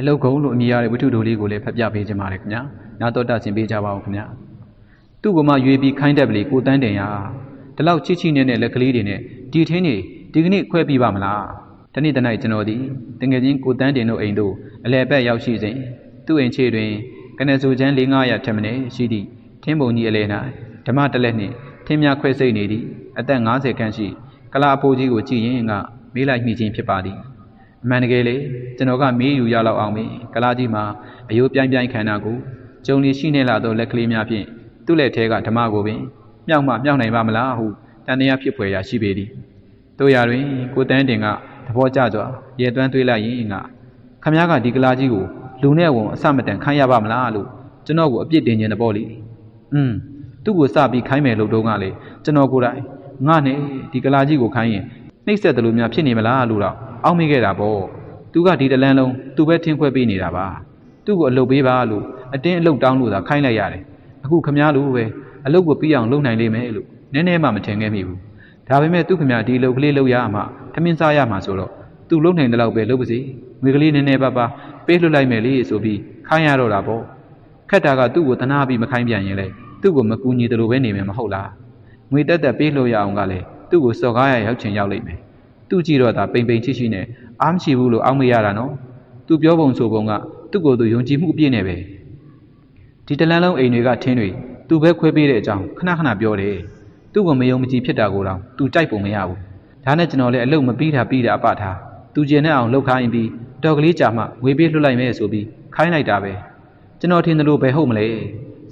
အလုတ်ကုံလို့အမည်ရတဲ့ဝတ္ထုတိုလေးကိုလည်းဖတ်ပြပေးခြင်းပါတယ်ခင်ဗျာနာတော်တာဆင်ပေးကြပါဦးခင်ဗျာသူ့ကမှရွေပြီးခိုင်းတဲ့ပလီကိုတန်းတင်ရဒီလောက်ချစ်ချစ်နဲ့နဲ့လက်ကလေးတွေနဲ့ဒီထင်းနေဒီကနေ့ခွဲပြီးပါမလားတနေ့တနေ့ကျွန်တော်ဒီတငယ်ချင်းကိုတန်းတင်တို့အိမ်တို့အလဲဘက်ရောက်ရှိစဉ်သူ့အိမ်ခြေတွင်ကနေစုချမ်း၄900ထက်မနည်းရှိသည့်ထင်းပုံကြီးအလဲ၌ဓမ္မတလက်နှင့်ထင်းများခွဲစိတ်နေသည့်အသက်50ခန့်ရှိကလာအဖိုးကြီးကိုကြည့်ရင်ကမေးလိုက်မိခြင်းဖြစ်ပါသည် အမှန်တကယ်လေကျွန်တော်ကမေးယူရလောက်အောင်ပဲကလာကြီးမှာအယိုးပြိုင်ပြိုင်ခန္ဓာကိုကျုံလီရှိနေလာသောလက်ကလေးများဖြင့်သူ့လက်ထဲကဓမ္မကိုပင်မြောက်မှမြောက်နိုင်ပါမလားဟုတန်တရားဖြစ်ဖွယ်ရာရှိပေသည်တို့ရာတွင်ကိုတန်းတင်ကသဘောကျစွာရေသွမ်းသွေးလိုက်ရင်ကခမည်းကဒီကလာကြီးကိုလူနဲ့ဝန်အစမတန်ခိုင်းရပါမလားလို့ကျွန်တော်ကိုအပြစ်တင်ခြင်းတပေါ့လေอืมသူ့ကိုစပြီးခိုင်းမယ်လို့တုန်းကလေကျွန်တော်ကိုယ်တိုင်ငါနဲ့ဒီကလာကြီးကိုခိုင်းရင် နှိမ့်ဆက်တယ်လို့များဖြစ်နေမလားလို့တော့အောက်မိခဲ့တာပေါ့သူကဒီတလန်းလုံးသူပဲထင်းခွဲပေးနေတာပါသူ့ကိုအလုပ်ပေးပါလို့အတင်းအလုပ်တောင်းလို့သာခိုင်းလိုက်ရတယ်အခုခမားလိုပဲအလုပ်ကိုပြီးအောင်လုပ်နိုင်လိမ့်မယ်လို့နည်းနည်းမှမထင်ခဲ့မိဘူးဒါပေမဲ့သူ့ခမားဒီအလုပ်ကလေးလုပ်ရမှထမင်းစားရမှာဆိုတော့သူလုပ်နိုင်တဲ့လောက်ပဲလုပ်ပါစေငွေကလေးနည်းနည်းပါးပါးပေးလွှတ်လိုက်မယ်လေဆိုပြီးခိုင်းရတော့တာပေါ့ခက်တာကသူ့ကိုတနာပြီးမခိုင်းပြန်ရင်လေသူ့ကိုမကူညီတယ်လို့ပဲနေမယ်မဟုတ်လားငွေတက်တက်ပေးလို့ရအောင်ကလည်း သူ့ကိုစော်ကားရရောက်ချင်ရောက်လိမ့်မယ်သူ့ကြည့်တော့ဒါပိန်ပိန်ချစ်ချစ်နဲ့အားမရှိဘူးလို့အောက်မရတာနော်သူပြောပုံဆိုပုံကသူ့ကိုယ်သူယုံကြည်မှုအပြည့်နဲ့ပဲဒီတလန်းလုံးအိမ်တွေကထင်းတွေသူပဲခွဲပေးတဲ့အကြောင်းခဏခဏပြောတယ်သူ့ကိုမယုံမကြည်ဖြစ်တာကိုတော့သူကြိုက်ပုံမရဘူးဒါနဲ့ကျွန်တော်လည်းအလုပ်မပြီးတာပြီးတာအပထားသူကျင်တဲ့အောင်လှုပ်ခိုင်းပြီးတော်ကလေးကြာမှငွေပေးလွှတ်လိုက်မယ်ဆိုပြီးခိုင်းလိုက်တာပဲကျွန်တော်ထင်တယ်လို့ပဲဟုတ်မလဲ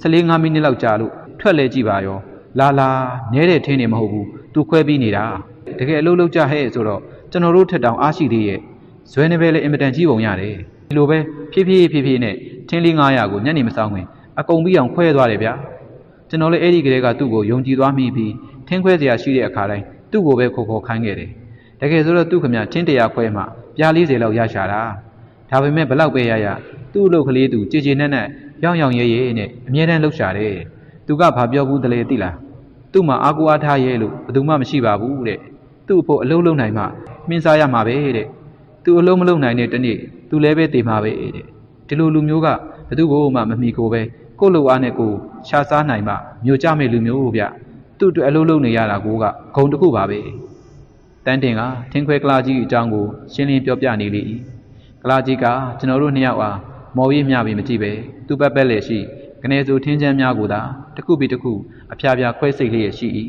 14 5မိနစ်လောက်ကြာလို့ထွက်လဲကြည့်ပါရော လာလာနဲတဲ့ထင်းနေမဟုတ်ဘူးသူခွဲပြီးနေတာတကယ်အလုပ်လုပ်ကြဟဲ့ဆိုတော့ကျွန်တော်တို့ထက်တောင်အားရှိသေးရဲ့ဇွဲနေပဲလေအင်မတန်ကြီးပုံရတယ်ဒီလိုပဲဖြည်းဖြည်းဖြည်းဖြည်းနဲ့ထင်းလေး900ကိုညနေမဆောင်ခင်အကုန်ပြီးအောင်ခွဲသွားတယ်ဗျာကျွန်တော်လည်းအဲ့ဒီကလေးကသူ့ကိုယုံကြည်သွားမိပြီးထင်းခွဲစရာရှိတဲ့အခါတိုင်းသူ့ကိုပဲခေါ်ခေါ်ခိုင်းခဲ့တယ်တကယ်ဆိုတော့သူ့ခမထင်းတရာခွဲမှပြား40လောက်ရရှာတာဒါပေမဲ့ဘလောက်ပဲရရသူ့အလုပ်ကလေးသူကြည်ကြည်နက်နက်ရောင်ရောင်ရဲရဲနဲ့အမြဲတမ်းလှုပ်ရှာတယ်သူကဘာပြောဘူးတလေသိလား သူ့မှာအာကိုအားထားရဲလို့ဘယ်သူမှမရှိပါဘူးတဲ့သူ့အဖို့အလုံးလုံးနိုင်မှမင်းစားရမှာပဲတဲ့သူအလုံးမလုံးနိုင်တဲ့တနေ့သူလည်းပဲတည်မှာပဲတဲ့ဒီလိုလူမျိုးကဘယ်သူကိုမှမမီကိုပဲကိုယ့်လိုအားနဲ့ကိုယ်ရှာစားနိုင်မှမျိုးကြမဲ့လူမျိုးဗျသူ့အတွက်အလုံးလုံးနေရတာကိုကဂုံတစ်ခုပါပဲတန်းတင်ကထင်းခွဲကလာကြီးအကြောင်းကိုရှင်းလင်းပြောပြနေလေ၏ကလာကြီးကကျွန်တော်တို့နှစ်ယောက်အားမော်ရည်မျှပြီးမကြည့်ပဲသူ့ပက်ပက်လေရှိ ကနေစုထင်းချမ်းများကိုသာတစ်ခုပြီးတစ်ခုအဖျားဖျားခွဲစိတ်လျက်ရှိ၏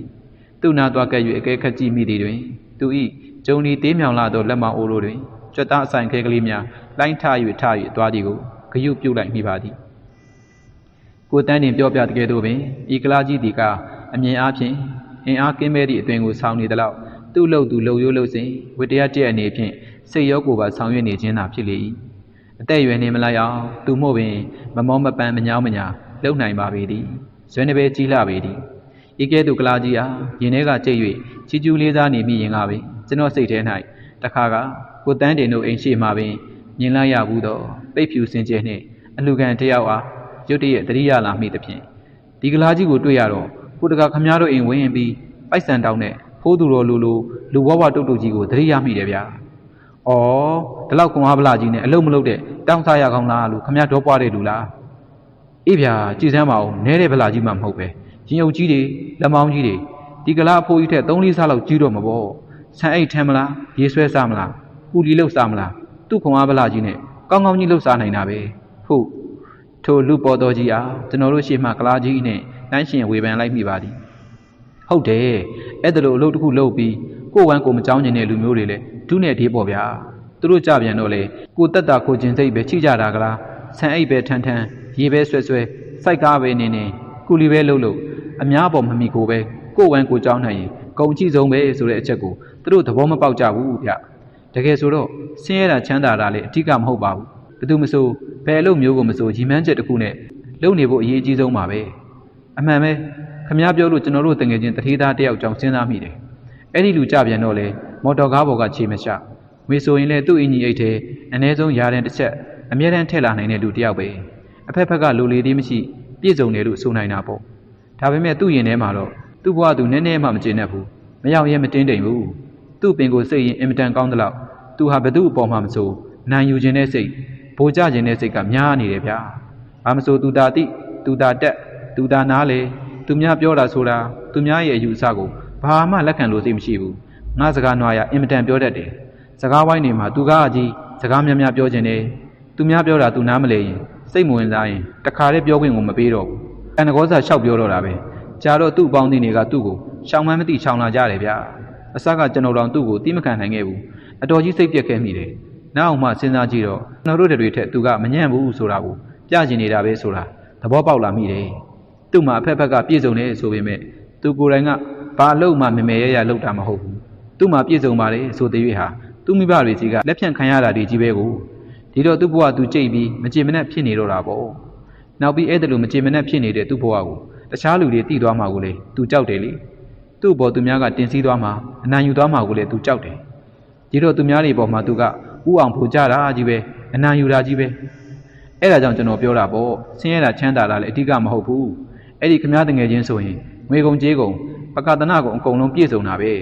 သူ့နာသွားကဲ့၍အကဲခတ်ကြည့်မိသည်တွင် သူ၏ဂျုံဒီသေးမြောင်လာသောလက်မအိုးတို့တွင်ကြွက်သားအဆိုင်ခဲကလေးများလိုင်းထ၍ထ၍သွားသည်ကိုဂယုပြုတ်လိုက်မိပါသည်ကိုတန်းတင်ပြောပြတကယ်တော့ပင်ဤကလာကြီးသည်ကအမြင်အားဖြင့်အင်အားကင်းမဲ့သည့်အတွင်ကိုဆောင်းနေသလောက်သူ့လှုပ်သူလှုပ်ရိုးလှုပ်စဉ်ဝတ္တရားတဲ့အနေဖြင့်စိတ်ရောကိုယ်ပါဆောင်ရွက်နေခြင်းသာဖြစ်လေ၏အသက်အရွယ်နေမလိုက်အောင်သူမို့ပင်မမောမပန်းမညောင်းမညာ လုံနိုင်ပါပေသည်ဇွဲနှပဲကြီးလှပေသည်ဤကဲ့သို့ကလာကြီးအားရင်ထဲကကြိတ်၍ချီကျူးလေးစားနေမိရင်ကပင်ကျွန်တော်စိတ်ထဲ၌တခါကကိုတန်းတင်တို့အိမ်ရှိမှပင်မြင်လိုက်ရဘူးသောပိတ်ဖြူစင်ကြဲနှင့်အလူကန်တယောက်အားရုတ်တရက်တတိယလာမိသဖြင့်ဒီကလာကြီးကိုတွေ့ရတော့ကိုတကခမားတို့အိမ်ဝင်ပြီးပိုက်ဆန်တောင်းတဲ့ဖိုးသူတော်လူလူလူဘဝတုတ်တုတ်ကြီးကိုတတိယမိတယ်ဗျာ။အော်ဒီလောက်ကွန်အားဗလာကြီးနဲ့အလုံးမလုံးတဲ့တောင်းစားရကောင်းလားလို့ခမားတော့ပွားတဲ့လူလား။ အေးဗျာကြည်စမ်းပါဦးနဲတဲ့ဗလာကြီးမှမဟုတ်ပဲရင်အုပ်ကြီးတွေလက်မောင်းကြီးတွေဒီကလာအဖိုးကြီးထက်3-4ဆလောက်ကြီးတော့မှာပေါ့ဆန်အိတ်ထမ်းမလားရေဆွဲစားမလားပူလီလှုပ်စားမလားသူ့ခွန်အားဗလာကြီးနဲ့ကောင်းကောင်းကြီးလှုပ်စားနိုင်တာပဲဟုတ်ထိုလူပေါ်တော်ကြီးအားကျွန်တော်တို့ရှေ့မှကလာကြီးနဲ့တန်းရှင်ဝေဖန်လိုက်မိပါသည်ဟုတ်တယ်အဲ့ဒါလိုအလုပ်တစ်ခုလုပ်ပြီးကိုယ်ဝမ်းကိုမကြောင်းကျင်တဲ့လူမျိုးတွေလည်းဒုနဲ့ဒေးပေါ့ဗျာသူတို့ကြပြန်တော့လေကိုတက်တာကိုကျင်စိတ်ပဲချိကြတာကလားဆန်အိတ်ပဲထန်းထန်း ရေပဲဆွဲဆွဲစိုက်ကားပဲနေနေကုလီပဲလှုပ်လို့အများပေါ်မမီကိုပဲကိုယ်ဝမ်းကိုကြောင်းနိုင်ရင်ဂုံကြည့်ဆုံးပဲဆိုတဲ့အချက်ကိုသူတို့သဘောမပေါက်ကြဘူးဗျတကယ်ဆိုတော့ဆင်းရဲတာချမ်းသာတာလည်းအထက်ကမဟုတ်ပါဘူးဘယ်သူမဆိုဘယ်အလုပ်မျိုးကိုမဆိုရီမန်းချက်တစ်ခုနဲ့လုပ်နေဖို့အရေးအကြီးဆုံးပါပဲအမှန်ပဲခမ ्या ပြောလို့ကျွန်တော်တို့တငယ်ချင်းတထေးသားတယောက်ကြောင့်စဉ်းစားမိတယ်အဲ့ဒီလူကြပြန်တော့လေမော်တော်ကားပေါ်ကခြေမချငွေဆိုရင်လည်းသူ့အင်ကြီးအိတ်ထဲအ ਨੇ ဆုံးယာတဲ့တစ်ချက်အမြဲတမ်းထည့်လာနိုင်တဲ့လူတစ်ယောက်ပဲ အဖက်ဖက်ကလူလေသေးမရှိပြည့်စုံတယ်လို့ဆိုနိုင်တာပေါ့ဒါပေမဲ့သူ့ရင်ထဲမှာတော့သူ့ဘဝသူနည်းနည်းမှမကျေနပ်ဘူးမရောက်ရဲမတင်းတိမ်ဘူးသူ့ပင်ကိုစိတ်ရင်အင်မတန်ကောင်းသလောက်သူဟာဘသူ့အပေါ်မှာမဆိုနိုင်ယူခြင်းတဲ့စိတ်တဘိုလ်ကြခြင်းတဲ့စိတ်ကများနေတယ်ဗျာဘာမဆိုသူတာတိသူတာတက်သူတာနားလေသူများပြောတာဆိုတာသူများရဲ့အယူအဆကိုဘာမှလက်ခံလို့စိတ်မရှိဘူးငါစကားနွားရအင်မတန်ပြောတတ်တယ်စကားဝိုင်းနေမှာသူကားအကြီးစကားများများပြောခြင်းတယ်သူများပြောတာသူနားမလဲရင် စိတ်မဝင်စားရင်တခါတည်းပြောခွင့်ကိုမပေးတော့ဘူးအန်တကောစာလျှောက်ပြောတော့တာပဲကြာတော့သူ့အပေါင်းအသင်းတွေကသူ့ကိုရှောင်မှန်းမသိရှောင်လာကြတယ်ဗျာအစကကျွန်တော်တို့သူ့ကိုတိမခံနိုင်ခဲ့ဘူးအတော်ကြီးစိတ်ပြက်ခဲ့မိတယ်နောက်မှစဉ်းစားကြည့်တော့ကျွန်တော်တို့တွေထက်သူကမညံ့ဘူးဆိုတာကိုပြကျင်နေတာပဲဆိုတာသဘောပေါက်လာမိတယ်သူ့မှာအဖက်ဖက်ကပြည့်စုံတယ်ဆိုပေမဲ့သူကိုယ်တိုင်ကဘာလို့မှမမေရရလောက်တာမဟုတ်ဘူးသူ့မှာပြည့်စုံပါတယ်ဆိုတဲ့၍ဟာသူ့မိဘတွေစီကလက်ဖြန့်ခံရတာတွေကြီးပဲကို ဒီတော့သူ့ဘဝသူကြိတ်ပြီးမကြင်မနဲ့ဖြစ်နေတော့တာပေါ့နောက်ပြီးအဲ့ဒါလိုမကြင်မနဲ့ဖြစ်နေတဲ့သူ့ဘဝကိုတခြားလူတွေတည်သွားမှာကိုလေသူကြောက်တယ်လေသူ့ဘောသူများကတင်စီးသွားမှာအနိုင်ယူသွားမှာကိုလေသူကြောက်တယ်ဒီတော့သူများတွေပေါ်မှာသူကဥအောင်ဖို့ကြတာကြီးပဲအနိုင်ယူတာကြီးပဲအဲ့ဒါကြောင့်ကျွန်တော်ပြောတာပေါ့ဆင်းရဲတာချမ်းသာတာလည်းအဓိကမဟုတ်ဘူးအဲ့ဒီခမားတငယ်ချင်းဆိုရင်ငွေကုန်ကြေးကုန်ပကတနာကုန်အကုန်လုံးပြည့်စုံတာပဲ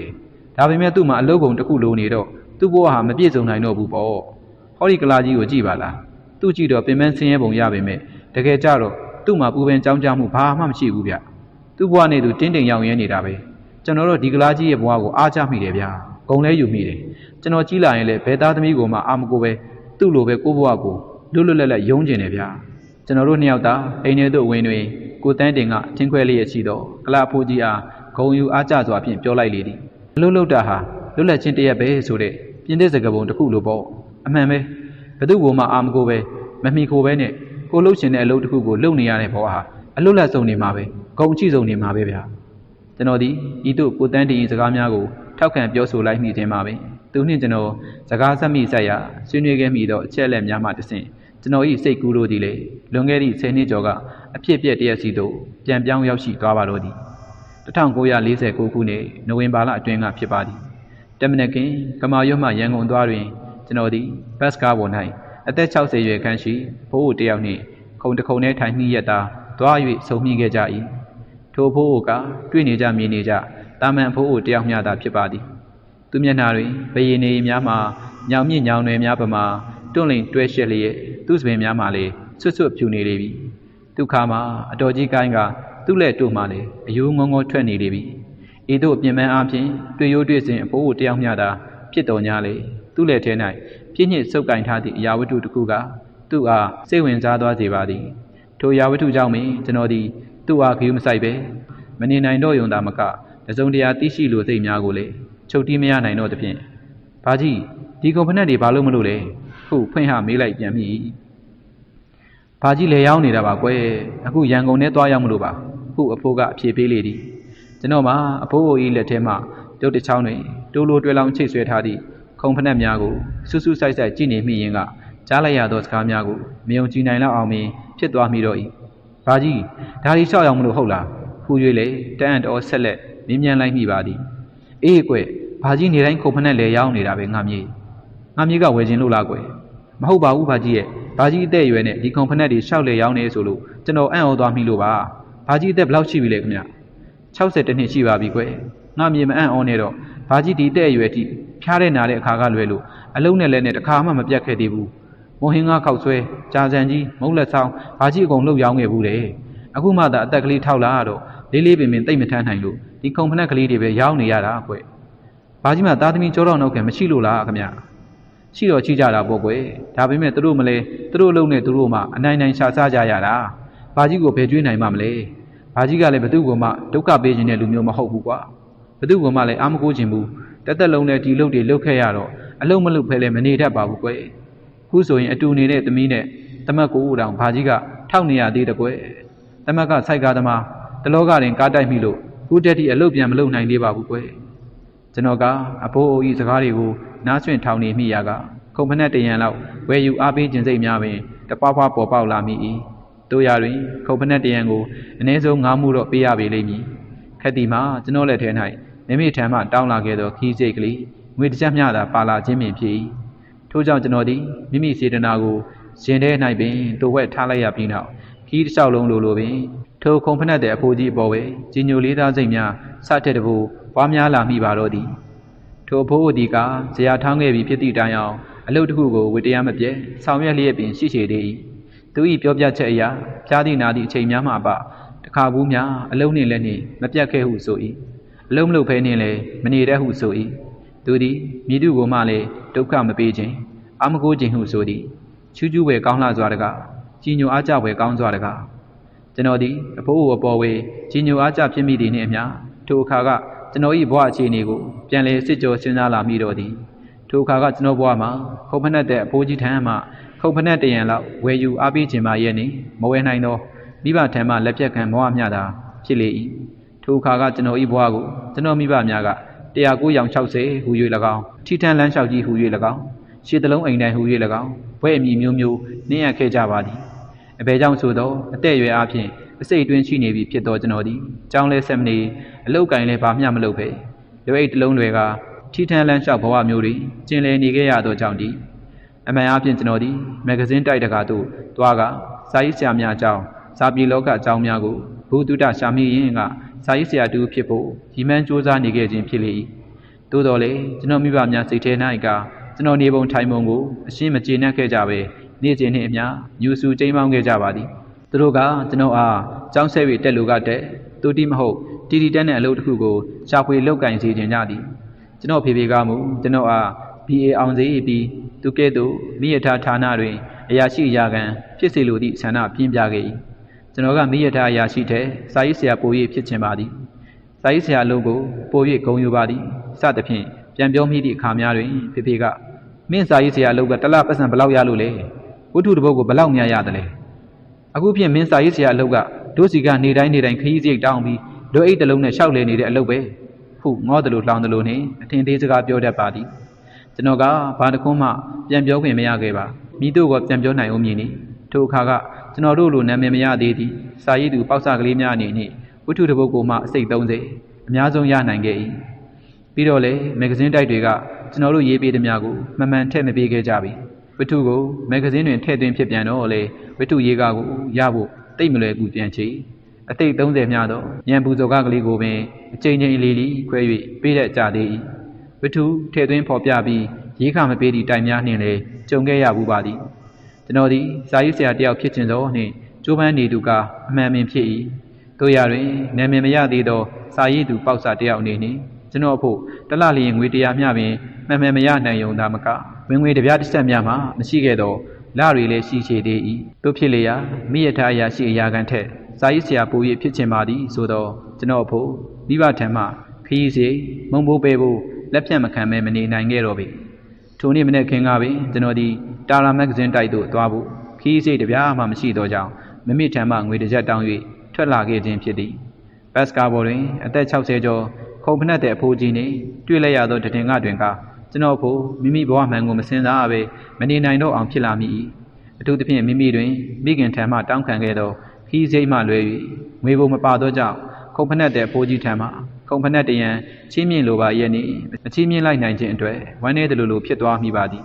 ဒါပေမဲ့သူ့မှာအလုပ်ကုန်တစ်ခုလိုနေတော့သူ့ဘဝဟာမပြည့်စုံနိုင်တော့ဘူးပေါ့ ဟောဒီကလာကြီးကိုကြည့်ပါလားသူ့ကြည့်တော့ပင်ပန်းဆင်းရဲပုံရပေမဲ့တကယ်ကြတော့သူ့မှာပူပင်ကြောင်းကြမှုဘာမှမရှိဘူးဗျသူ့ဘဝနဲ့သူတင်းတိမ်ရောင်ရဲနေတာပဲကျွန်တော်တို့ဒီကလာကြီးရဲ့ဘဝကိုအားချမိတယ်ဗျဂုံလဲယူမိတယ်ကျွန်တော်ကြီးလာရင်လည်းဘယ်သားသမီးကိုမှအာမကိုပဲသူ့လိုပဲကိုယ့်ဘဝကိုလွတ်လွတ်လပ်လပ်ယုံကျင်တယ်ဗျကျွန်တော်တို့နှစ်ယောက်သားအိမ်ထဲသို့ဝင်တွင်ကိုတန်းတင်ကထင်းခွဲလေးရရှိတော့ကလာဖိုးကြီးအားဂုံယူအားကြစွာဖြင့်ပြောလိုက်လေသည်အလုတ်လုတ်တာဟာလွတ်လပ်ခြင်းတရက်ပဲဆိုတဲ့ပြင်းတဲ့စကားပုံတစ်ခုလိုပေါ့ အမှန်ပဲဘသူ့ကိုမှအာမကိုပဲမမီကိုပဲနဲ့ကိုလှုပ်ရှင်တဲ့အလုပ်တစ်ခုကိုလုပ်နေရတဲ့ဘဝဟာအလွတ်လပ်ဆုံးနေမှာပဲဂုံအချိဆုံးနေမှာပဲဗျာကျွန်တော်ဒီဤသို့ကိုတန်းတင်စကားများကိုထောက်ခံပြောဆိုလိုက်မိခြင်းပါပဲသူနှင့်ကျွန်တော်စကားဆက်မိဆက်ရဆွေးနွေးခဲ့မိသောအချက်အလက်များမှတစ်ဆင့်ကျွန်တော်၏စိတ်ကူးတို့သည်လေလွန်ခဲ့သည့်10နှစ်ကျော်ကအဖြစ်ပြက်တရက်စီသို့ပြန်ပြောင်းရောက်ရှိသွားပါတော့သည်1949ခုနှစ်နိုဝင်ဘာလအတွင်းကဖြစ်ပါသည်တမနကင်ကမာရွတ်မှရန်ကုန်သွားတွင် ကျွန်တော်သည်ဘတ်စကားပေါ်၌အသက်60ရွယ်ခန့်ရှိဘိုးတယောက်နှင့်ခုံတခုံထဲထိုင်နှီးရတာသွား၍ဆုံမိခဲ့ကြ၏ထိုဘိုးကတွေ့နေကြမြင်နေကြတာမန်ဘိုးတယောက်မျှသာဖြစ်ပါသည်သူမျက်နှာတွင်ဘယင်းနေများမှာညောင်မြင့်ညောင်တွေများပမာတွန့်လိန်တွဲရှက်လျက်သူ့စပင်များမှာလေဆွတ်ဆွတ်ဖြူနေလေပြီဒုက္ခမှာအတော်ကြီးကိုင်းကသူ့လက်တို့မှလေအယိုးငုံငုံထွက်နေလေပြီဤသို့ပြင်ပန်းအားဖြင့်တွေ့ရိုးတွေ့စဉ်အဖိုးတယောက်မျှသာဖြစ်တော်냐လေ သူ့လက်ထဲ၌ပြည့်ညစ်စုပ်ကင်ထားသည့်အရာဝတ္ထုတစ်ခုကသူ့အားစိတ်ဝင်စားသွားစေပါသည်ထိုအရာဝတ္ထုကြောင့်ပင်ကျွန်တော်သည်သူ့အားခရီးမဆိုင်ပဲမနေနိုင်တော့ယုံသာမကတစုံတရာသိရှိလိုစိတ်များကိုလေချုပ်တီးမရနိုင်တော့သဖြင့်ဘာကြီးဒီကွန်ဖနက်တွေဘာလို့မလို့လဲခုဖွင့်ဟမေးလိုက်ပြန်ပြီဘာကြီးလေရောက်နေတာပါကွယ်အခုရန်ကုန်ထဲသွားရောက်မလို့ပါခုအဖိုးကအဖြေပေးလေသည်ကျွန်တော်မှအဖိုးအိုကြီးလက်ထဲမှတုတ်တစ်ချောင်းတွင်တိုးလိုတွဲလောင်းချိတ်ဆွဲထားသည့် ခုံဖနက်များကိုစူးစူးဆိုင်ဆိုင်ကြည့်နေမိရင်ကကြားလိုက်ရသောစကားများကိုမယုံကြည်နိုင်လောက်အောင်ပင်ဖြစ်သွားမိတော့၏ဘာကြီးဒါဒီလျှောက်ရောက်မလို့ဟုတ်လားဖူ၍လေတန်းတော်ဆက်လက်မြင်းမြန်လိုက်မိပါသည်အေးကွယ်ဘာကြီးနေတိုင်းခုံဖနက်လေရောက်နေတာပဲငါမြေငါမြေကဝယ်ခြင်းလို့လားကွယ်မဟုတ်ပါဘူးဘာကြီးရဲ့ဘာကြီးအသက်အရွယ်နဲ့ဒီခုံဖနက်တွေရှောက်လေရောက်နေဆိုလို့ကျွန်တော်အံ့ဩသွားမိလို့ပါဘာကြီးအသက်ဘယ်လောက်ရှိပြီလဲခင်ဗျ60တနှစ်ရှိပါပြီကွယ်ငါမြေမအံ့ဩနေတော့ ဘာကြီးဒီအသက်အရွယ်ထိဖျားတဲ့နာတဲ့အခါကလွယ်လို့အလုံးနဲ့လဲနဲ့တခါမှမပြတ်ခဲ့သေးဘူးမိုဟင်းကားခောက်ဆွဲကြာစံကြီးမုတ်လက်ဆောင်ဘာကြီးအကုန်လှုပ်ရောင်းခဲ့ဘူးလေအခုမှသာအသက်ကလေးထောက်လာတော့လေးလေးပင်ပင်တိတ်မထမ်းနိုင်လို့ဒီခုံဖနက်ကလေးတွေပဲရောင်းနေရတာကွဘာကြီးမှသားသမီးကြောတော့နှုတ်ခင်မရှိလို့လားခင်ဗျရှိတော့ချိကြတာပေါ့ကွယ်ဒါပေမဲ့သူတို့မလဲသူတို့လုံးနဲ့သူတို့မှအနိုင်နိုင်ရှာစားကြရတာဘာကြီးကိုဘယ်ကျွေးနိုင်မှမလဲဘာကြီးကလည်းဘသူ့ကိုမှဒုက္ခပေးခြင်းတဲ့လူမျိုးမဟုတ်ဘူးကွာ ဘသူ့ကိုမှလည်းအာမကိုခြင်းဘူးတက်တက်လုံးနဲ့ဒီလုပ်တွေလုပ်ခဲ့ရတော့အလုံးမလုပ်ဖဲလဲမနေတတ်ပါဘူးကွယ်ခုဆိုရင်အတူနေတဲ့သမီးနဲ့တမက်ကိုတောင်ဘာကြီးကထောက်နေရသေးတယ်ကွယ်တမက်ကစိုက်ကားသမားတလောကရင်ကားတိုက်မိလို့ခုတက်တီအလုပ်ပြန်မလုပ်နိုင်သေးပါဘူးကွယ်ကျွန်တော်ကအဖိုးအိုကြီးစကားတွေကိုနားဆွင့်ထောင်နေမိရာကခုံဖက်နဲ့တရံလောက်ဝယ်ယူအားပေးခြင်းစိတ်များပင်တပွားပွားပေါ်ပေါက်လာမိ၏တို့ရတွင်ခုံဖက်နဲ့တရံကိုအနည်းဆုံး၅မှုတော့ပေးရပေလိမ့်မည်ခက်တီမှာကျွန်တော်လက်ထဲ၌ မိမိထံမှတောင်းလာခဲ့သောခီးစိတ်ကလေးငွေတစ်ချက်မျှသာပါလာခြင်းပင်ဖြစ်၏ထို့ကြောင့်ကျွန်တော်သည်မိမိစေတနာကိုရင်ထဲ၌ပင်တိုဝက်ထားလိုက်ရပြီးနောက်ခီးတစ်လျှောက်လုံးလိုလိုပင်ထိုခုံဖက်နဲ့တဲ့အဖိုးကြီးအပေါ်ဝဲကြီးညိုလေးသားစိတ်များစတဲ့တဘူပွားများလာမိပါတော့သည်ထိုအဖိုးအိုဒီကဇရာထောင်းခဲ့ပြီးဖြစ်သည့်တိုင်အောင်အလုပ်တစ်ခုကိုဝတ္တရားမပြဲဆောင်ရွက်လျက်ပင်ရှိရှိသေး၏သူ၏ပြောပြချက်အရာဖျားသည့်နာသည့်အချိန်များမှအပတခါဘူးများအလုံးနှင့်လက်နှင့်မပြတ်ခဲ့ဟုဆို၏အ လုံးမလုပ်ဖဲနှင့်လည်းမနေတတ်ဟုဆို၏သူသည်မိသူကိုမှလည်းဒုက္ခမပေးခြင်းအာမကိုခြင်းဟုဆိုသည်ချူးကျူးပဲကောင်းလှစွာတကားကြီးညိုအားကြပဲကောင်းစွာတကားကျွန်တော်သည်အဖိုးအပေါ်ဝေကြီးညိုအားကြဖြစ်မိသည်နှင့်အမျှထိုအခါကကျွန်တော်၏ဘဝအခြေအနေကိုပြန်လည်စစ်ကြောစဉ်းစားလာမိတော့သည်ထိုအခါကကျွန်တော်ဘဝမှာခုံဖက်နဲ့တဲ့အဖိုးကြီးထံမှခုံဖက်နဲ့တရံလောက်ဝယ်ယူအားပေးခြင်းမရဲ့နှင့်မဝယ်နိုင်သောမိဘထံမှလက်ပြတ်ခံဘဝမျှသာဖြစ်လေ၏ ထိုအခါကကျွန်တော်၏ဘဝကိုကျွန်တော်မိဘများက109ရောင်60ဟူ၍၎င်းထိထန်လန်းလျှောက်ကြီးဟူ၍၎င်းရှည်တလုံးအိမ်တိုင်းဟူ၍၎င်းဘွဲ့အမည်မျိုးမျိုးနှင်းရခဲ့ကြပါသည်အဘယ်ကြောင့်ဆိုတော့အတဲ့ရွယ်အားဖြင့်အစိတ်အတွင်းရှိနေပြီဖြစ်တော်ကျွန်တော်သည်ကြောင်းလဲဆက်မနေအလုတ်ကင်လဲဘာမျှမလုပ်ပဲရွယ်အိတ်တစ်လုံးတွေကထိထန်လန်းလျှောက်ဘဝမျိုးတွေကျင်လည်နေခဲ့ရသောကြောင့်ဒီအမှန်အားဖြင့်ကျွန်တော်ဒီမဂ္ဂဇင်းတိုက်တကာသို့တွားကစာရေးဆရာများအကြောင်းစာပြေလောကအကြောင်းများကိုဘုဒ္ဓတရှာမိရင်က စာရေးဆရာတူဖြစ်ဖို့ရည်မှန်းစ조사နေခဲ့ခြင်းဖြစ်လေ၏သို့တော်လည်းကျွန်တော်မိဘများစိတ်ထဲ၌ကကျွန်တော်နေပုံထိုင်ပုံကိုအရှင်းမကျေနပ်ခဲ့ကြပဲနေ့စဉ်နှင့်အမျှညူစုကျိမ်းမောင်းခဲ့ကြပါသည်သူတို့ကကျွန်တော်အားကြောင်းဆဲ၍တက်လူကတက်တူတီမဟုတ်တီတီတက်တဲ့အလုပ်တစ်ခုကိုရှာဖွေလောက်ကင်စီခြင်းကြသည်ကျွန်တော်ဖေဖေကမူကျွန်တော်အား BA အောင်စေပြီးသူကဲ့သို့မိရထားဌာနတွင်အရာရှိအရာခံဖြစ်စေလိုသည့်ဆန္ဒပြင်းပြခဲ့၏ ကျွန်တော်ကမိရထားအရာရှိတဲ့စာရေးဆရာပို၍ဖြစ်ချင်ပါသည်စာရေးဆရာအလုပ်ကိုပို၍ဂုဏ်ယူပါသည်စသဖြင့်ပြန်ပြောမိသည့်အခါများတွင်ဖေဖေကမင်းစာရေးဆရာအလုပ်ကတလပတ်စံဘလောက်ရလို့လဲဝတ္ထုတစ်ပုဒ်ကိုဘလောက်များရတယ်လဲအခုဖြင့်မင်းစာရေးဆရာအလုပ်ကဒုစီကနေတိုင်းနေတိုင်းခရီးစရိတ်တောင်းပြီးဒုအိတ်တစ်လုံးနဲ့ရှောက်လေနေတဲ့အလုပ်ပဲဟုငေါတယ်လို့လောင်းတယ်လို့နေအထင်သေးစကားပြောတတ်ပါသည်ကျွန်တော်ကဘာတခွန်းမှပြန်ပြောခွင့်မရခဲ့ပါမိတို့ကပြန်ပြောနိုင်အောင်မြင်နေထိုအခါက ကျွန်တော်တို့လိုနာမည်မရသေးသည့်စာရေးသူပေါက်စကလေးများအနေနဲ့ဝတ္ထုတစ်ပုဒ်ကိုမှအစိတ်30အများဆုံးရနိုင်ခဲ့၏ပြီးတော့လေမဂ္ဂဇင်းတိုက်တွေကကျွန်တော်တို့ရေးပေးသမျှကိုမှန်မှန်ထည့်မပေးခဲ့ကြပြီဝတ္ထုကိုမဂ္ဂဇင်းတွင်ထည့်သွင်းဖြစ်ပြန်တော့လေဝတ္ထုရေးကားကိုရဖို့တိတ်မလွယ်ကူပြန်ချေအသိ30မြတော့ညံပူဇော်ကကလေးကိုပင်အချိန်ချင်းလေးလေးခွဲ၍ပေးတဲ့ကြသေး၏ဝတ္ထုထည့်သွင်းဖော်ပြပြီးရေးခမပေးသည့်တိုင်များနှင့်လည်းကြုံခဲ့ရဘူးပါသည် ကျွန်တော်သည်စာရေးဆရာတယောက်ဖြစ်ခြင်းသောနှင့်ကျိုးပန်းနေသူကအမှန်ပင်ဖြစ်၏တို့ရတွင်နာမည်မရသေးသော စာရေးသူပေါက်စာတယောက်အနေနဲ့ကျွန်တော်အဖို့တလလျင်ငွေတရားမျှပင်မှန်မှန်မရနိုင်ုံသာမကဝင်ငွေတပြားတစ်ဆက်မျှမှမရှိခဲ့သောလတွေလည်းရှိချေသေး၏တို့ဖြစ်လျာမိရထားအရာရှိအရာခံထက်စာရေးဆရာပူ၍ဖြစ်ချင်ပါသည်ဆိုတော့ကျွန်တော်အဖို့မိဘထံမှခရီးစီမုံဘိုးပဲဖို့လက်ဖြတ်မခံမဲမနေနိုင်ခဲ့တော့ပြီ ထိုနေ့မနေ့ခင်ကပင်ကျွန်တော်ဒီတာရာမဂ္ဂဇင်းတိုက်သို့သွားဖို့ခရီးစိတ်တပြားမှမရှိသောကြောင့်မမိထံမှငွေတစ်ချက်တောင်း၍ထွက်လာခဲ့ခြင်းဖြစ်သည်ဘတ်စကာဘော်တွင်အသက်60ကျော်ခုံဖနက်တဲ့အဖိုးကြီးနှင့်တွေ့လိုက်ရသောတည်ငါတွင်ကကျွန်တော်ဖို့မိမိဘဝမှန်ကိုမစင်စားပဲမနေနိုင်တော့အောင်ဖြစ်လာမိ၏အထူးသဖြင့်မိမိတွင်မိခင်ထံမှတောင်းခံခဲ့သောခီးစိတ်မှလွဲ၍ငွေကိုမပါသောကြောင့်ခုံဖနက်တဲ့အဖိုးကြီးထံမှ ခုံဖနက်တရံချင်းမြင့်လိုပါရဲ့နှင့်မချင်းမြင့်လိုက်နိုင်ခြင်းအတွက်ဝမ်းနည်းတယ်လို့လို့ဖြစ်သွားမိပါသည်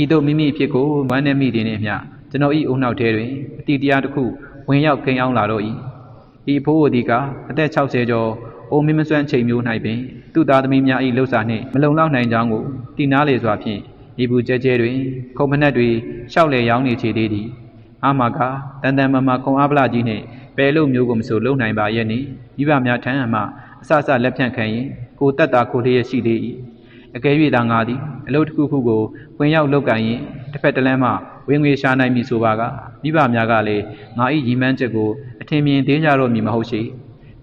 ဤသို့မိမိအဖြစ်ကိုဝမ်းနည်းမိသည်နှင့်မျှကျွန်တော်၏အုံနောက်ထဲတွင်အတိတရားတစ်ခုဝင်ရောက်ခိန်အောင်လာတော့၏ဤဖိုးဝဒီကအသက်60ကျော်အိုမင်းမစွမ်းချိန်မျိုး၌ပင်သူ့သားသမီးများ၏လှုပ်ရှားနှင့်မလုံလောက်နိုင်ကြောင်းကိုတည်နာလေစွာဖြင့်ဤဘူးကျဲကျဲတွင်ခုံဖနက်တွေရှောက်လေရောင်းနေချေသေးသည်အာမကတန်တန်မမခုံအားပလကြီးနှင့်ပယ်လို့မျိုးကိုမဆိုလုံနိုင်ပါရဲ့နှင့်မိဘများထံမှအဆ အဆလက်ဖြန့်ခံရင်ကိုတက်တာကိုလျက်ရှိသေး၏အကယ်၍သာငါသည်အလုပ်တစ်ခုခုကိုဝင်ရောက်လုပ်ကန်ရင်တစ်ဖက်တစ်လမ်းမှဝင်ငွေရှာနိုင်မည်ဆိုပါကမိဘများကလည်းငါ၏ရည်မှန်းချက်ကိုအထင်မြင်သေးကြတော့မည်မဟုတ်ရှိ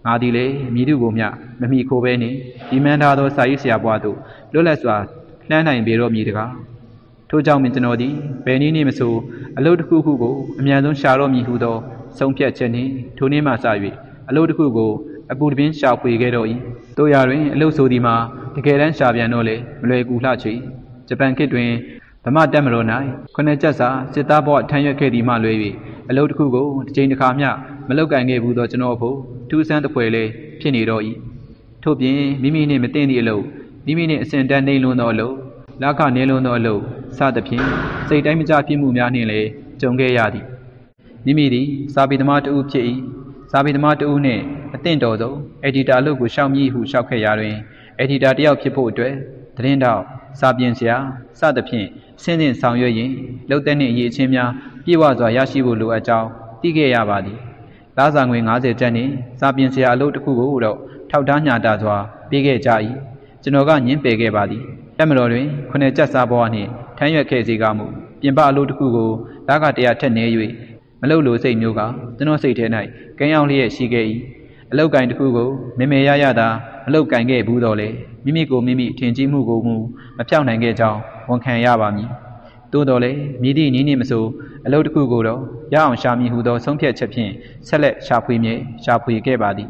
ငါသည်လည်းမြည်သူကိုမျှမမိခိုးပဲနှင့်ဒီမှန်းထားသောစာရေးဆရာဘွားတို့လွတ်လပ်စွာလှမ်းနိုင်ပေတော့မည်တကားထို့ကြောင့်မင်းကျွန်တော်သည်ဘယ်နည်းနည်းမဆိုအလုပ်တစ်ခုခုကိုအမြန်ဆုံးရှာတော့မည်ဟုသောဆုံးဖြတ်ချက်နှင့်ထိုနေ့မှစ၍အလုပ်တစ်ခုကို အပူတပင်းရှာဖွေခဲ့တော့၏တို့ရတွင်အလုပ်ဆိုသည်မှာတကယ်တမ်းရှာပြန်တော့လေမလွယ်ကူလှချေဂျပန်ခေတ်တွင်ဗမာတက်မတော်၌ခုနှစ်ချက်စာစစ်သားဘဝထမ်းရွက်ခဲ့သည်မှလွဲ၍အလုပ်တစ်ခုကိုတစ်ချိန်တစ်ခါမျှမလုပ်ကင်ခဲ့ဘူးသောကျွန်တော်အဖို့ထူးဆန်းတစ်ဖွဲလေးဖြစ်နေတော့၏ထို့ပြင်မိမိနှင့်မသိသည့်အလုပ်မိမိနှင့်အစဉ်တန်းနေလွန်းသောအလုပ်လက်ခနေလွန်းသောအလုပ်စသဖြင့်စိတ်တိုင်းမကြဖြစ်မှုများနှင့်လည်းကြုံခဲ့ရသည်မိမိသည်စာပေသမားတဦးဖြစ်၏ စာပေသမားတဦးနှင့်အသင့်တော်ဆုံးအက်ဒီတာအလုပ်ကိုရှောက်မြည်ဟုရှောက်ခဲ့ရာတွင်အက်ဒီတာတယောက်ဖြစ်ဖို့အတွက်သတင်းတော့စာပြင်ဆရာစသဖြင့်ဆင်းဆင်းဆောင်ရွက်ရင်လှုပ်တဲ့နှင့်အရေးအချင်းများပြေဝစွာရရှိဖို့လိုအပ်ကြောင်းသိခဲ့ရပါသည်လာစာငွေ90ကျပ်နှင့်စာပြင်ဆရာအလုပ်တစ်ခုကိုတော့ထောက်ထားညတာစွာပေးခဲ့ကြ၏ကျွန်တော်ကညင်းပယ်ခဲ့ပါသည်တက်မတော်တွင်ခုနှစ်ကျပ်စားဘဝနှင့်ထမ်းရွက်ခဲ့စေကမူပြင်ပအလုပ်တစ်ခုကိုလာကတရားထက်နေ၍ မလုပ်လို့စိတ်မျိုးကကျွန်တော်စိတ်ထဲ၌ကင်းအောင်လျက်ရှိခဲ့၏အလောက်ကင်တစ်ခုကိုမေမေရရသာအလောက်ကင်ခဲ့ဘူးတော့လေမိမိကိုမိမိထင်ကြီးမှုကိုမူမဖြောက်နိုင်ခဲ့ကြောင်းဝန်ခံရပါမည်သို့တော်လည်းမြည်သည့်နည်းနည်းမဆိုအလုပ်တစ်ခုကိုတော့ရအောင်ရှာမည်ဟုသောဆုံးဖြတ်ချက်ဖြင့်ဆက်လက်ရှာဖွေမြေရှာဖွေခဲ့ပါသည်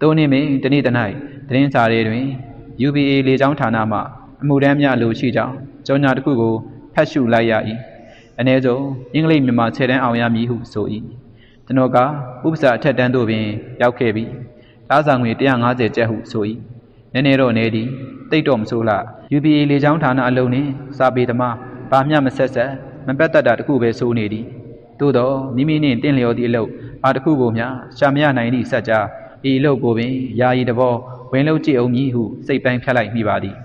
သုံးနှစ်မင်းတနေ့တ၌သတင်းစာတွေတွင် UBA လေကြောင်းဌာနမှအမှုတမ်းများလိုရှိကြောင်းကြောညာတစ်ခုကိုဖတ်ရှုလိုက်ရ၏ အ ਨੇ ဆုံးအင်္ဂလိပ်မြန်မာခြေတန်းအောင်ရမည်ဟုဆို၏ကျွန်တော်ကဥပစာအထက်တန်းတို့ပင်ရောက်ခဲ့ပြီးလာစာငွေ150ကျပ်ဟုဆို၏နည်းနည်းတော့နေသည်တိတ်တော့မဆိုးလား UBA လေကြောင်းဌာနအလုံးနှင့်စာပေသမားဘာမျှမဆက်ဆက်မပတ်သက်တာတစ်ခုပဲဆိုနေသည်သို့တော့မိမိနှင့်တင့်လျော်သည့်အလုပ်ဘာတစ်ခုကိုမျှရှာမရနိုင်သည့်စัจ जा ဤအလုပ်ကိုပင်ယာယီတဘောဝင်လုံးကြည့်အောင်မည်ဟုစိတ်ပိုင်းဖြတ်လိုက်မိပါသည်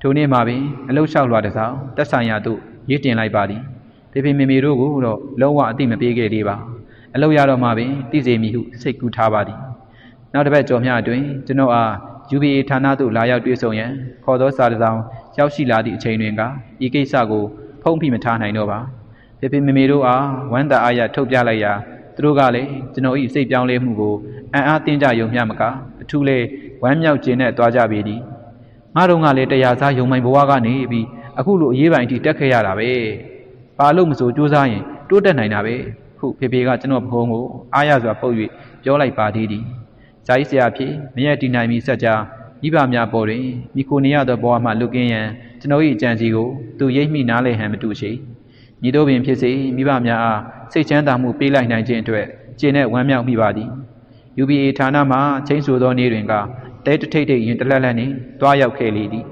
ထိုနေ့မှပင်အလုတ်လျှောက်လွှာတစ်စောင်တက်ဆိုင်ရာသို့ရေးတင်လိုက်ပါသည် ဖေဖေမေမေတို့ကိုတော့လုံးဝအသိမပေးခဲ့သေးပါအလုတ်ရတော့မှပင်သိစေမည်ဟုစိတ်ကူးထားပါသည်နောက်တစ်ပတ်ကြော်မြအတွင်ကျွန်တော်အား UBA ဌာနသို့လာရောက်တွေ့ဆုံရန်ခေါ်သောစာတစ်စောင်ရောက်ရှိလာသည့်အချိန်တွင်ကဤကိစ္စကိုဖုံးဖိမထားနိုင်တော့ပါဖေဖေမေမေတို့အားဝမ်းသာအားရထုတ်ပြလိုက်ရာသူတို့ကလည်းကျွန်တော်ဤစိတ်ပြောင်းလဲမှုကိုအံ့အားသင့်ကြယုံမျှမကအထူးလဲဝမ်းမြောက်ခြင်းနဲ့တွားကြပေသည်ငါတို့ကလည်းတရားစားယုံမိုင်ဘဝကနေပြီးအခုလိုအရေးပိုင်အထိတက်ခဲ့ရတာပဲ ဘာလို့မဆိုစူးစမ်းရင်တိုးတက်နိုင်တာပဲခုဖေဖေကကျွန်တော်ဘုံကိုအားရစွာပုတ်၍ပြောလိုက်ပါသေးသည်ဇာတိဆရာဖြစ်မရက်တီနိုင်မီဆက်ကြမိဘများပေါ်တွင်မိခိုနေရသောဘဝမှလွတ်ကင်းရန်ကျွန်တော်၏အကြံစီကိုသူရိပ်မိနားလည်ဟန်မတူရှိညီတို့ပင်ဖြစ်စေမိဘများအားစိတ်ချမ်းသာမှုပေးလိုက်နိုင်ခြင်းအတွက်ကျင့်နဲ့ဝမ်းမြောက်မိပါသည် UBA ဌာနမှချင်းဆိုသောနေ့တွင်ကတဲတထိတ်ထိတ်ရင်တလက်လက်နှင့်တွားရောက်ခဲ့လေသည်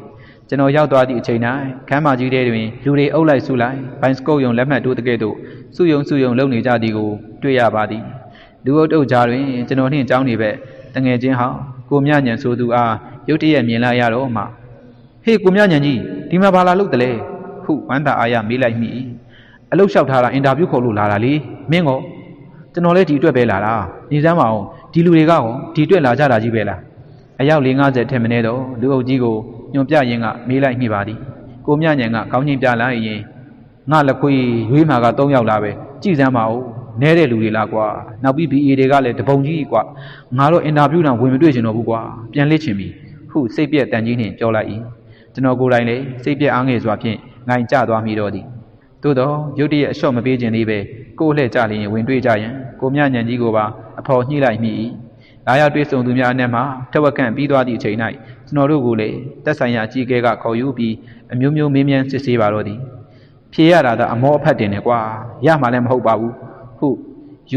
ကျွန်တော်ရောက်သွားသည့်အချိန်၌ခမ်းမကြီးထဲတွင်လူတွေအုပ်လိုက်စုလိုက်ဘိုင်စကုတ်ယုံလက်မှတ်တို့တကဲ့သို့စုယုံစုယုံလုံနေကြသည်ကိုတွေ့ရပါသည်လူအုပ်တုပ်ကြားတွင်ကျွန်တော်နှင့်အကြောင်းနေပဲတငယ်ချင်းဟောင်းကိုမြညံဆိုသူအားရုတ်တရက်မြင်လာရတော့မှဟေးကိုမြညံကြီးဒီမှာဘာလာလုပ်တလဲခုဝမ်းသာအားရမေးလိုက်မိအလုတ်လျှောက်ထားတာအင်တာဗျူးခေါ်လို့လာတာလေမင်းကောကျွန်တော်လည်းဒီအတွက်ပဲလာတာနေစမ်းမအောင်ဒီလူတွေကရောဒီအတွက်လာကြတာကြီးပဲလားအယောက်50ထက်မနည်းတော့လူအုပ်ကြီးကို ညွန်ပြရင်းကမေးလိုက်မိပါသည်ကိုမြညံကကောင်းချင်းပြလိုက်ရင်ငါလက်ခွေးရွေးမှာက3ယောက်လာပဲကြည်စမ်းပါဦးနဲတဲ့လူတွေလားကွာနောက်ပြီး BA တွေကလည်းတပုံကြီးကွာငါတော့အင်တာဗျူးတောင်ဝင်မတွေ့ချင်တော့ဘူးကွာပြန်လစ်ချင်ပြီဟုစိတ်ပြက်တန်ကြီးနှင့်ပြောလိုက်၏ကျွန်တော်ကိုယ်တိုင်လည်းစိတ်ပြက်အားငယ်စွာဖြင့်ငိုင်ကျသွားမိတော့သည်သို့တော့ရုတ်တရက်အလျှော့မပေးခြင်းသေးပဲကိုယ်လှည့်ကြလျင်ဝင်တွေ့ကြရန်ကိုမြညံကြီးကိုပါအဖော်ညှိလိုက်မိ၏လာရောက်တွေ့ဆုံသူများအနက်မှထက်ဝက်ခန့်ပြီးသွားသည့်အချိန်၌ ကျွန်တော်တို့ကိုလည်းတက်ဆိုင်ရာအကြီးအကဲကခေါ်ယူပြီးအမျိုးမျိုးမေးမြန်းစစ်ဆေးပါတော့သည်ဖြေရတာသာအမောအဖက်တင်နေကွာရမှလည်းမဟုတ်ပါဘူးဟု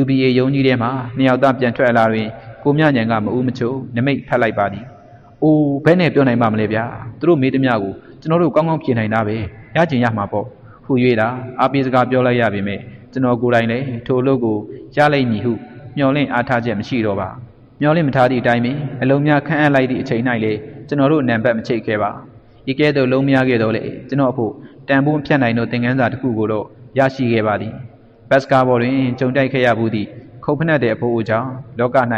UBA ရုံးကြီးထဲမှာနှစ်ယောက်သားပြန်ထွက်လာတွင်ကိုမြညံကမဦးမချိုနမိတ်ဖတ်လိုက်ပါသည်။အိုးဘဲနဲ့ပြောနိုင်ပါမလဲဗျာ။သူတို့မေးသမျှကိုကျွန်တော်တို့ကောင်းကောင်းဖြေနိုင်တာပဲ။ရကျင်ရမှာပေါ့။ဟူ၍တာအာပေးစကားပြောလိုက်ရပေမဲ့ကျွန်တော်ကိုယ်တိုင်လည်းထိုအလုပ်ကိုရလိုက်မည်ဟုမျှော်လင့်အားထားချက်မရှိတော့ပါ။မျှော်လင့်မထားသည့်အတိုင်းပင်အလုံးများခန့်အပ်လိုက်သည့်အချိန်၌လေ ကျွန်တော်တို့နံပါတ်မချိတ်ခဲ့ပါ။ဤကဲ့သို့လုံးများခဲ့တော့လေကျွန်တော်အဖို့တန်ဖိုးဖြတ်နိုင်သောသင်ခန်းစာတစ်ခုကိုတော့ရရှိခဲ့ပါသည်။ဘတ်စကားဘော်တွင်ကြုံတိုက်ခဲ့ရဘူးသည့်ခုတ်ဖနှက်တဲ့အဖို့အကြောင်းလောက၌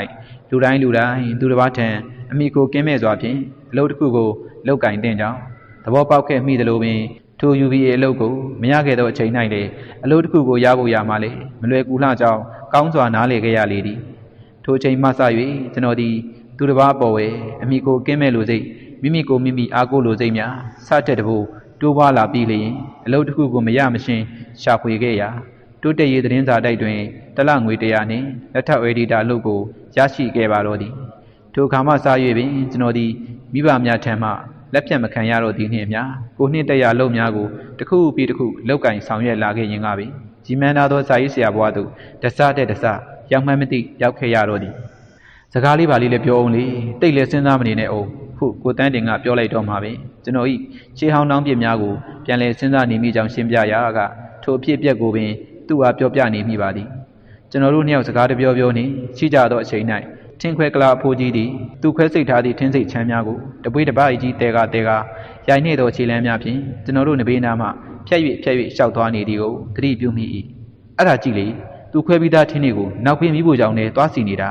လူတိုင်းလူတိုင်းသူတစ်ပါးထံအမိကိုကင်းမဲ့စွာဖြင့်အလုပ်တစ်ခုကိုလောက်ကင်တဲ့ကြောင်းသဘောပေါက်ခဲ့မိသလိုပင်ထို UVA အလုပ်ကိုမရခဲ့သောအချိန်၌လေအလုပ်တစ်ခုကိုရဖို့ရမှလေမလွယ်ကူလှကြောင်းကောင်းစွာနားလည်ခဲ့ရလေသည်ထိုအချိန်မှစ၍ကျွန်တော်သည် သူတစ်ပါးပေါ်ဝဲအမိကိုကင်းမဲ့လိုစိတ်မိမိကိုမိမိအားကိုးလိုစိတ်များစတဲ့တဘူတိုးပွားလာပြီးလျင်အလုပ်တစ်ခုကိုမရမရှင်းရှာဖွေခဲ့ရာတိုးတက်ရေးသတင်းစာတိုက်တွင်တလငွေ100နှင့်လက်ထောက်အေဒီတာလုပ်ကိုရရှိခဲ့ပါတော့သည်ထိုအခါမှစ၍ပင်ကျွန်တော်သည်မိဘများထံမှလက်ဖြတ်မခံရတော့သည်နှင့်အမျှကိုနှင့်တရားလုပ်များကိုတစ်ခုပြီးတစ်ခုလောက်ကင်ဆောင်ရွက်လာခဲ့ရင်ကပင်ကြီးမန်းသားသောစာရေးဆရာဘွားသူတဆတဲ့တဆရောက်မှန်းမသိရောက်ခဲ့ရတော့သည် စကားလေးပါလေးလည်းပြောအောင်လေတိတ်လည်းစဉ်းစားမနေနဲ့အောင်ခုကိုတန်းတင်ကပြောလိုက်တော့မှာပဲကျွန်တော်ဤခြေဟောင်းနှောင်းပြစ်များကိုပြန်လည်စဉ်းစားနေမိကြောင်းရှင်းပြရာကထိုအဖြစ်အပျက်ကိုပင်သူ့အားပြောပြနေမိပါသည်ကျွန်တော်တို့နှစ်ယောက်စကားတပြောပြောနေရှိကြသောအချိန်၌ထင်းခွဲကလာအဖိုးကြီးသည်သူခွဲစိတ်ထားသည့်ထင်းစိတ်ချမ်းများကိုတပွေးတပအကြီးတဲကတဲကရိုင်နှင့်သောခြေလမ်းများဖြင့်ကျွန်တော်တို့နဘေးနားမှဖြတ်၍ဖြတ်၍ရှောက်သွားနေသည်ကိုသတိပြုမိ၏အဲ့ဒါကြည့်လေသူခွဲပြီးသားထင်းတွေကိုနောက်ဖေးမိဖို့ကြောင့်လည်းသွားစီနေတာ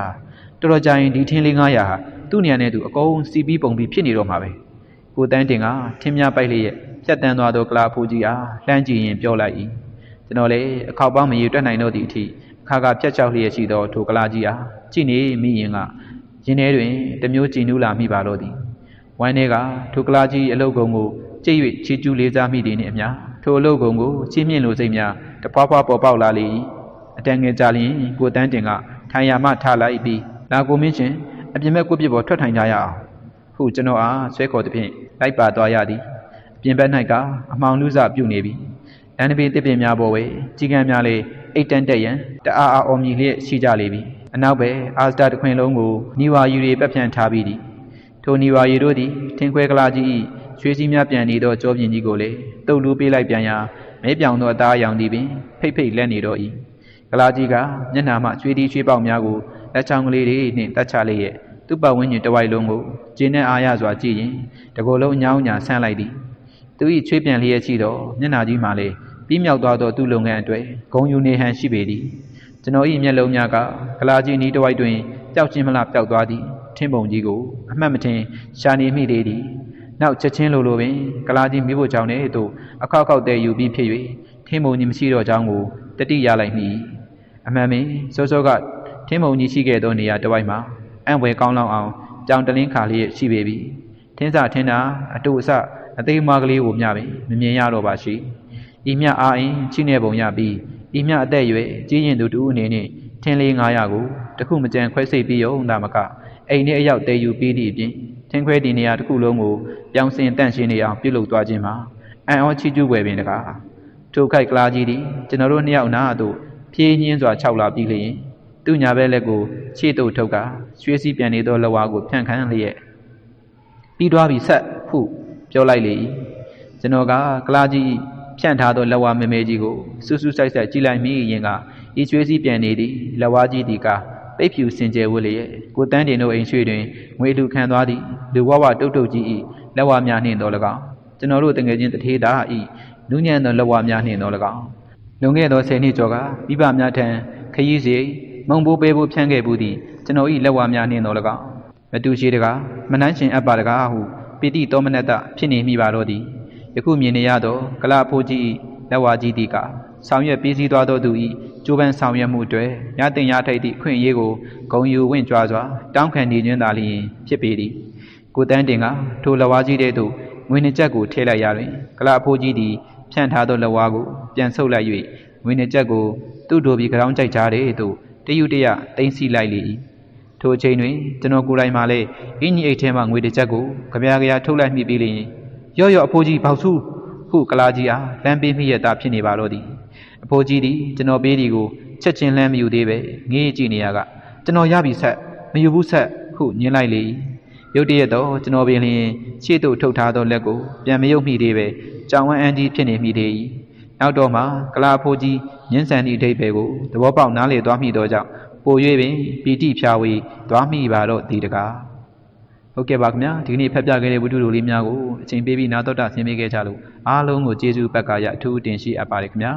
တော်တော်ကြာရင်ဒီထင်းလေး900ဟာသူ့နေရာနဲ့သူအကုန်စီပြီးပုံပြီးဖြစ်နေတော့မှာပဲကိုတန်းတင်ကထင်းများပိုက်လျက်ဖြတ်တန်းသွားသောကလာအဖိုးကြီးအားလှမ်းကြည့်ရင်ပြောလိုက်၏ကျွန်တော်လည်းအခောက်ပေါင်းမရေတွက်နိုင်တော့သည့်အထိအခါကပြတ်ချောက်လျက်ရှိသောထိုကလာကြီးအားကြည့်နေမိရင်ကရင်ထဲတွင်တမျိုးကြည်နူးလာမိပါတော့သည်ဝိုင်းထဲကထိုကလာကြီးအလုတ်ကုံကိုကြိတ်၍ချီကျူးလေးစားမိသည်နှင့်အမျှထိုအလုတ်ကုံကိုချီးမြှင့်လိုစိတ်များတဖွာဖွာပေါ်ပေါက်လာလေ၏အတန်ငယ်ကြလျင်ကိုတန်းတင်ကထိုင်ရမှထားလိုက်ပြီး လာကိုမင်းရှင်အပြင်ဘက်ကိုပြစ်ပေါ်ထွက်ထိုင်ကြရအောင်ဟုကျွန်တော်အားဆွဲခေါ်သည်ဖြင့်လိုက်ပါသွားရသည်အပြင်ဘက်၌ကအမောင်လူစပြုတ်နေပြီလမ်းတစ်ပင်တစ်ပင်များပေါ်ဝဲကြီးကန်းများလေးအိတ်တန်တက်ရန်တအားအားအော်မြည်လျက်ရှိကြလေပြီအနောက်ပဲအာစတာတခွင်လုံးကိုနီဝါယူတွေပတ်ဖြန့်ထားပြီးသည်ထိုနီဝါယူတို့သည်ထင်းခွဲကလာကြီး၏ရွှေစည်းများပြန်နေသောကြောပြင်းကြီးကိုလည်းတုတ်လူပေးလိုက်ပြန်ရာမဲပြောင်သောအသားအရောင်သည်ပင်ဖိတ်ဖိတ်လက်နေတော့၏ကလာကြီးကမျက်နှာမှရွှေတီရွှေပေါက်များကို လက်ချောင်းကလေးတွေနှင့်တတ်ချလျက်သူ့ပတ်ဝန်းကျင်တစ်ဝိုက်လုံးကိုကျင်းနဲ့အားရစွာကြည့်ရင်တကိုယ်လုံးအညောင်းညာဆန်းလိုက်သည်သူ၏ချွေးပြန်လျက်ရှိသောမျက်နှာကြီးမှလည်းပြီးမြောက်သွားသောသူ့လုပ်ငန်းအတွက်ဂုံယူနေဟန်ရှိပေသည်ကျွန်တော်၏မျက်လုံးများကကလာကြီးနီးတစ်ဝိုက်တွင်ပျောက်ချင်းမလားပျောက်သွားသည်ထင်းပုံကြီးကိုအမှတ်မထင်ရှာနေမိသေးသည်နောက်ချက်ချင်းလိုလိုပင်ကလာကြီးမိဖို့ကြောင့်လည်းသို့အခောက်ခောက်တဲယူပြီးဖြစ်၍ထင်းပုံကြီးမရှိတော့ကြောင်းကိုတတိရလိုက်မိအမှန်ပင်စောစောက ထင်းပုံကြီးရှိခဲ့သောနေရာတစ်ဝိုက်မှာအံ့ဖွယ်ကောင်းလောက်အောင်ကြောင်တလင်းခါလေးရှိပေပြီထင်းစာထင်းတာအတူအဆအသေးမကလေးကိုမျှပင်မမြင်ရတော့ပါရှိဤမြအားအင်းချိနေပုံရပြီးဤမြအသက်အရွယ်ကြီးရင်သူတူအနေနဲ့ထင်းလေး900ကိုတခုမကြံခွဲစိတ်ပြီးရုံသာမကအိမ်ထဲအရောက်တည်ယူပြီးသည့်အပြင်ထင်းခွဲဒီနေရာတစ်ခုလုံးကိုပြောင်းစင်တန့်ရှင်းနေအောင်ပြုလုပ်သွားခြင်းမှာအံ့ဩချီးကျူးွယ်ပင်တကားထိုခိုက်ကလာကြီးသည်ကျွန်တော်တို့နှစ်ယောက်နားသို့ဖြည်းညင်းစွာခြောက်လာပြီးလျင် သူ့ညာဘက်လက်ကိုခြေတုပ်ထုတ်ကရွှေစီပြန်နေသောလက်ဝါးကိုဖြန့်ခန်းလျက်ပြီးသွားပြီဆက်ဟုပြောလိုက်လေ၏ကျွန်တော်ကကလာကြီးဖြန့်ထားသောလက်ဝါးမဲမဲကြီးကိုစူးစူးဆိုင်ဆိုင်ကြည့်လိုက်မိရင်ကဤရွှေစီပြန်နေသည်လက်ဝါးကြီးဒီကပိတ်ဖြူစင်ကြယ်ဝတ်လျက်ကိုတန်းတင်တို့အိမ်ရွှေတွင်ငွေလူခံသွားသည်လူဝဝတုတ်တုတ်ကြီး၏လက်ဝါးများနှင့်တော်၎င်းကျွန်တော်တို့တငယ်ချင်းတထေးသား၏နူးညံ့သောလက်ဝါးများနှင့်တော်၎င်းလွန်ခဲ့သော10နှစ်ကျော်ကမိဘများထံခရီးစီ မုံဘိုးပေးဖို့ဖြန့်ခဲ့ဘူးသည်ကျွန်တော်၏လက်ဝါးများနှင့်တော်၎င်းမတူရှိတကားမနှမ်းရှင်အပ်ပါတကားဟုပိတိတောမနတဖြစ်နေမိပါတော့သည်ယခုမြင်နေရသောကလဖိုးကြီး၏လက်ဝါးကြီးသည်ကဆောင်ရွက်ပြီးစည်းသွားသောသူ၏ကျိုးပန်းဆောင်ရွက်မှုတွေရတင်ရထိုက်သည့်ခွင့်ရေးကိုဂုံယူဝင့်ကြွားစွာတောင်းခံနေခြင်းသာလျှင်ဖြစ်ပေသည်ကိုတန်းတင်ကထိုလက်ဝါးကြီးတဲ့သို့ငွေနှစ်ကျပ်ကိုထည့်လိုက်ရတွင်ကလဖိုးကြီးသည်ဖြန့်ထားသောလက်ဝါးကိုပြန်ဆုပ်လိုက်၍ငွေနှစ်ကျပ်ကိုသူ့တို့ပြီးကြောင်ကြိုက်ကြတဲ့သို့ တယူတရတင်းစီလိုက်လေ၏ထိုအချိန်တွင်ကျွန်တော်ကိုယ်တိုင်မှလည်းအင်းကြီးအိတ်ထဲမှငွေတစ်ချက်ကိုကြပြားကြရာထုတ်လိုက်မိပြီးလျင်ရော့ရော့အဖိုးကြီးဘောက်စုဟုကလာကြီးအားလမ်းပေးမိရတာဖြစ်နေပါတော့သည်အဖိုးကြီးသည်ကျွန်တော်ပေးဒီကိုချက်ချင်းလမ်းမယူသေးပဲငေးကြည့်နေရကကျွန်တော်ရပြီဆက်မယူဘူးဆက်ဟုညင်းလိုက်လေ၏ရုတ်တရက်တော့ကျွန်တော်ပင်လျင်ရှေ့သို့ထုတ်ထားသောလက်ကိုပြန်မယုတ်မိသေးပဲကြောင်ဝမ်းအန်ကြီးဖြစ်နေမိသေး၏ နောက်တော့မှကလာဖိုးကြီးညင်းဆန်သည့်အဓိပ္ပာယ်ကိုသဘောပေါက်နားလေသွားမိသောကြောင့်ပို၍ပင်ပီတိဖြာဝေသွားမိပါတော့ဒီတကားဟုတ်ကဲ့ပါခင်ဗျာဒီနေ့ဖတ်ပြခဲ့တဲ့ဝတ္ထုတို့လေးများကိုအချိန်ပေးပြီးနားတော်တာဆင်းပေးခဲ့ကြလို့အားလုံးကိုကျေးဇူးပတ်ကာရအထူးတင်ရှိအပ်ပါတယ်ခင်ဗျာ